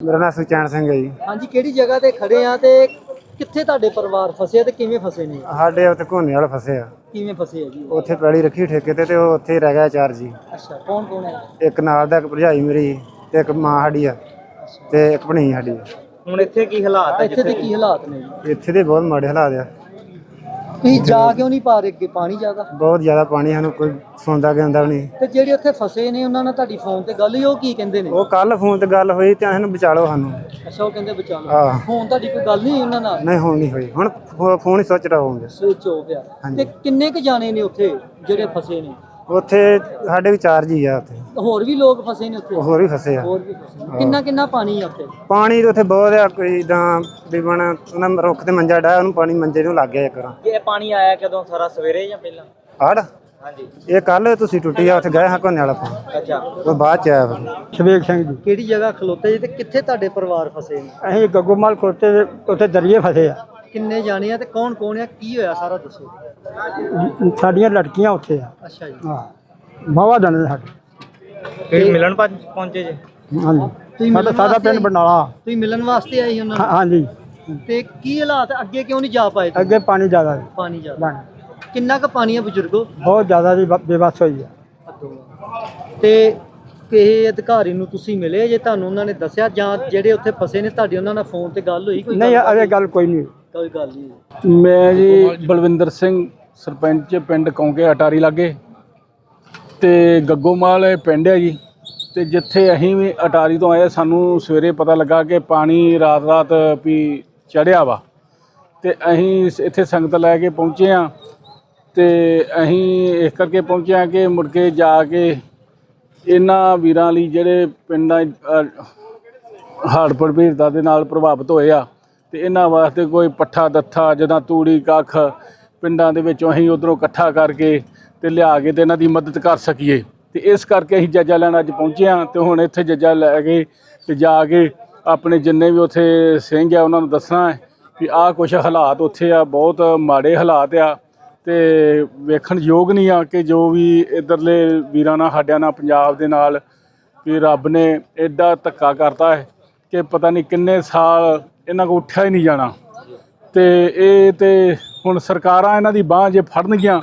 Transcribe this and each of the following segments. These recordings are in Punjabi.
ਮੇਰਾ ਨਾਮ ਸੁਚੈਨ ਸਿੰਘ ਹੈ ਜੀ। ਹਾਂਜੀ ਕਿਹੜੀ ਜਗ੍ਹਾ ਤੇ ਖੜੇ ਆ ਤੇ ਕਿੱਥੇ ਤੁਹਾਡੇ ਪਰਿਵਾਰ ਫਸੇ ਆ ਤੇ ਕਿਵੇਂ ਫਸੇ ਨੇ? ਸਾਡੇ ਉੱਥੇ ਘੋਨੇ ਵਾਲੇ ਫਸੇ ਆ। ਕਿਵੇਂ ਫਸੇ ਆ ਜੀ? ਉੱਥੇ ਪੈਲੀ ਰੱਖੀ ਠੇਕੇ ਤੇ ਤੇ ਉਹ ਉੱਥੇ ਹੀ ਰਹਿ ਗਿਆ ਚਾਰ ਜੀ। ਅੱਛਾ ਕੌਣ ਕੌਣ ਹੈ? ਇੱਕ ਨਾਲ ਦਾ ਇੱਕ ਭਰਜਾਈ ਮੇਰੀ ਤੇ ਇੱਕ ਮਾਂ ਸਾਡੀ ਆ ਤੇ ਇੱਕ ਭਣੀ ਸਾਡੀ ਆ। ਹੁਣ ਇੱਥੇ ਕੀ ਹਾਲਾਤ ਹੈ ਇੱਥੇ ਦੇ ਕੀ ਹਾਲਾਤ ਨੇ ਜੀ? ਇੱਥੇ ਦੇ ਬਹੁਤ ਮਾੜੇ ਹਾਲਾਤ ਆ। ਤੁਸੀਂ ਜਾ ਕਿਉਂ ਨਹੀਂ ਪਾ ਰਹੇ ਅੱਗੇ? ਪਾਣੀ ਜ਼ਿਆਦਾ। ਬਹੁਤ ਜ਼ਿਆਦਾ ਪਾਣੀ ਸਾਨੂੰ ਕੋਈ ਸੁਣਦਾ ਕਹਿੰਦਾ ਵੀ ਨਹੀਂ। ਤੇ ਜਿਹੜੇ ਉੱਥੇ ਫਸੇ ਨੇ ਉਹਨਾਂ ਨਾਲ ਤੁਹਾਡੀ ਫੋਨ ਤੇ ਗੱਲ ਹੋਈ ਉਹ ਕੀ ਕਹਿੰਦੇ ਨੇ? ਉਹ ਕੱਲ ਫੋਨ ਤੇ ਗੱਲ ਹੋਈ ਤੇ ਸਾਨੂੰ ਬਚਾ ਲਓ ਸਾਨੂੰ। ਅੱਛਾ ਉਹ ਕਹਿੰਦੇ ਬਚਾ ਲਓ ਆਹ। ਫੋਨ ਤੁਹਾਡੀ ਕੋਈ ਗੱਲ ਨਹੀਂ ਹੋਈ ਉਹਨਾਂ ਨਾਲ? ਨਹੀਂ ਹੁਣ ਨਹੀਂ ਹੋਈ। ਹੁਣ ਫੋ- ਫੋਨ ਹੀ ਸੋਚ ਰਹਾ ਹੋਊਂਗੇ। ਸਵਿਚ ਹੋ ਗਿਆ। ਹਾਂਜੀ। ਤੇ ਕਿੰਨੇ ਕੁ ਜਾਣੇ ਨੇ ਉੱਥੇ ਜਿਹੜੇ ਫਸੇ ਨੇ? ਉੱਥੇ ਸਾਡੇ ਵੀ ਚਾਰ ਜੀ ਆ ਉੱਥੇ। ਹੋਰ ਵੀ ਲੋਕ ਫਸੇ ਨੇ ਉੱਥੇ? ਹੋਰ ਵੀ ਫਸੇ ਆ। ਹੋਰ ਵੀ ਫਸੇ ਨੇ। ਕਿੰਨਾ ਕਿੰਨਾ ਪਾਣੀ ਆ ਉੱਥੇ? ਪਾਣੀ ਤਾਂ ਉੱਥੇ ਬਹੁਤ ਆ ਕੋਈ ਇਦਾਂ ਵੀ ਬਣ ਉਹਨਾਂ ਰੁੱਖ ਤੇ ਮੰਜਾ ਡਾਇਆ ਉਹਨੂੰ ਪਾਣੀ ਮੰਜੇ ਨੂੰ ਲੱਗ ਗਿਆ ਇੱਕ ਵਾਰ। ਇਹ ਪਾਣੀ ਆਇਆ ਕਦੋਂ? ਸਾਰਾ ਸਵੇਰੇ ਜਾਂ ਪਹਿਲਾਂ? ਹੜ ਹਾਂਜੀ। ਇਹ ਕੱਲ ਤੁਸੀਂ ਟੁੱਟੀ ਆ ਉੱਥੇ ਗਏ ਹਾਂ ਕੋਨੇ ਵਾਲਾ ਪਾਣੀ ਅੱਛਾ। ਉਹ ਬਾਅਦ ਚ ਆਇਆ ਫਿਰ। ਸ਼ਵੇਕ ਸਿੰਘ ਜੀ। ਕਿਹੜੀ ਜਗ੍ਹਾ ਖਲੋਤੇ ਜੀ ਤੇ ਕਿੱਥੇ ਤੁਹਾਡੇ ਪਰਿਵਾਰ ਫਸੇ ਨੇ? ਅਸੀਂ ਗੱਗੋਮਲ ਖੋਤੇ ਦੇ ਉੱਥੇ ਦਰਿਏ ਫਸੇ ਆ। ਕਿੰਨੇ ਜਾਣੇ ਆ ਤੇ ਕੌਣ ਕੌਣ ਆ? ਕੀ ਹੋਇਆ ਸਾਰਾ ਦੱਸੋ। ਸਾਡੀਆਂ ਲੜਕੀਆਂ ਉੱਥੇ ਆ। ਅੱਛਾ ਜੀ। ਹਾਂ। ਬਾਵਾ ਜਾਣੇ ਸਾਡੇ। ਕਿਹੜੀ ਮਿਲਣ ਭੱਜ ਪਹੁੰਚੇ ਜੇ? ਹਾਂਜੀ। ਤੁਸੀਂ ਸਾਡਾ ਸਾਡਾ ਪਿੰਡ ਆਏ? ਬਰਨਾਲਾ। ਤੁਸੀਂ ਮਿਲਣ ਵਾਸਤੇ ਆਏ ਸੀ ਉਹਨਾਂ ਹਾਂ- ਨੂੰ? ਹਾਂਜੀ ਤੇ ਕੀ ਹਾਲਾਤ? ਅੱਗੇ ਕਿਉਂ ਨਹੀਂ ਜਾ ਪਾਏ ਤੁਸੀਂ? ਅੱਗੇ ਪਾਣੀ ਜ਼ਿਆਦਾ ਸੀ, ਪਾਣੀ ਜ਼ਿਆਦਾ। ਬਣ ਕਿੰਨਾ ਕੁ ਪਾਣੀ ਆ ਬਜ਼ੁਰਗੋ? ਬਹੁਤ ਜ਼ਿਆਦਾ ਜੀ ਬ- ਬੇਬਸ ਹੋਈ ਆ। ਤੇ ਕਿਸੇ ਅਧਿਕਾਰੀ ਨੂੰ ਤੁਸੀਂ ਮਿਲੇ ਜੇ ਤੁਹਾਨੂੰ ਉਹਨਾਂ ਨੇ ਦੱਸਿਆ? ਜਾਂ ਜਿਹੜੇ ਉੱਥੇ ਫਸੇ ਨੇ ਤੁਹਾਡੀ ਉਹਨਾਂ ਨਾਲ ਫੋਨ ਤੇ ਗੱਲ ਹੋਈ? ਕੋਈ ਨਹੀਂ ਗੱਲਬਾਤ ਅਜੇ ਗੱਲ ਕੋਈ ਨਹੀਂ ਕੋਈ ਗੱਲ ਨਹੀਂ। ਮੈਂ ਜੀ ਬਲਵਿੰਦਰ ਸਿੰਘ ਸਰਪੰਚ ਪਿੰਡ ਕੌਂਕੇ ਅਟਾਰੀ ਲਾਗੇ। ਤੇ ਗੱਗੋਮਾਲ ਇਹ ਪਿੰਡ ਹੈ ਜੀ। ਤੇ ਜਿੱਥੇ ਅਸੀਂ ਵੀ ਅਟਾਰੀ ਤੋਂ ਆਏ, ਸਾਨੂੰ ਸਵੇਰੇ ਪਤਾ ਲੱਗਾ ਕਿ ਪਾਣੀ ਰਾਤ ਰਾਤ ਵੀ ਚੜਿਆ ਵਾ। ਤੇ ਅਸੀਂ ਇੱਥੇ ਸੰਗਤ ਲੈ ਕੇ ਪਹੁੰਚੇ ਆ ਤੇ ਅਸੀਂ ਇਸ ਕਰਕੇ ਪਹੁੰਚੇ ਆ ਕਿ ਮੁੜ ਕੇ ਜਾ ਕੇ ਇਹਨਾਂ ਵੀਰਾਂ ਲਈ ਜਿਹੜੇ ਪਿੰਡਾਂ ਹੜ੍ਹ ਪ੍ਰਭਾਵਿਤਾਂ ਦੇ ਨਾਲ ਪ੍ਰਭਾਵਿਤ ਹੋਏ ਆ। ਤੇ ਇਹਨਾਂ ਵਾਸਤੇ ਕੋਈ ਪੱਠਾ ਦੱਥਾ ਜਿੱਦਾਂ ਤੂੜੀ, ਕੱਖ ਪਿੰਡਾਂ ਦੇ ਵਿੱਚੋਂ ਅਸੀਂ ਉਧਰੋਂ ਇਕੱਠਾ ਕਰਕੇ ਤੇ ਲਿਆ ਕੇ ਤੇ ਇਹਨਾਂ ਦੀ ਮਦਦ ਕਰ ਸਕੀਏ। ਤੇ ਇਸ ਕਰਕੇ ਅਸੀਂ ਜੱਜਾ ਲੈਣ ਅੱਜ ਪਹੁੰਚੇ ਹਾਂ ਤੇ ਹੁਣ ਇੱਥੇ ਜੱਜਾ ਲੈ ਕੇ ਤੇ ਜਾ ਕੇ ਆਪਣੇ ਜਿੰਨੇ ਵੀ ਉੱਥੇ ਸਿੰਘ ਆ, ਉਹਨਾਂ ਨੂੰ ਦੱਸਣਾ ਹੈ ਵੀ ਆਹ ਕੁਝ ਹਾਲਾਤ ਉੱਥੇ ਆ, ਬਹੁਤ ਮਾੜੇ ਹਾਲਾਤ ਆ ਤੇ ਵੇਖਣ ਯੋਗ ਨਹੀਂ ਆ ਕਿ ਜੋ ਵੀ ਇਧਰਲੇ ਵੀਰਾਂ ਨਾਲ, ਸਾਡਿਆਂ ਨਾਲ, ਪੰਜਾਬ ਦੇ ਨਾਲ ਵੀ ਰੱਬ ਨੇ ਐਡਾ ਧੱਕਾ ਕਰਤਾ ਹੈ ਕਿ ਪਤਾ ਨਹੀਂ ਕਿੰਨੇ ਸਾਲ ਇਹਨਾਂ ਕੋ ਉੱਠਿਆ ਹੀ ਨਹੀਂ ਜਾਣਾ। ਤੇ ਇਹ ਤੇ ਹੁਣ ਸਰਕਾਰਾਂ ਇਹਨਾਂ ਦੀ ਬਾਹ ਜੇ ਫੜਨਗੀਆਂ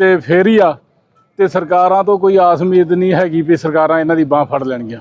ਤੇ ਫੇਰ ਹੀ ਆ। ਤੇ ਸਰਕਾਰਾਂ ਤੋਂ ਕੋਈ ਆਸ ਉਮੀਦ ਨਹੀਂ ਹੈਗੀ ਵੀ ਸਰਕਾਰਾਂ ਇਹਨਾਂ ਦੀ ਬਾਹ ਫੜ ਲੈਣਗੀਆਂ।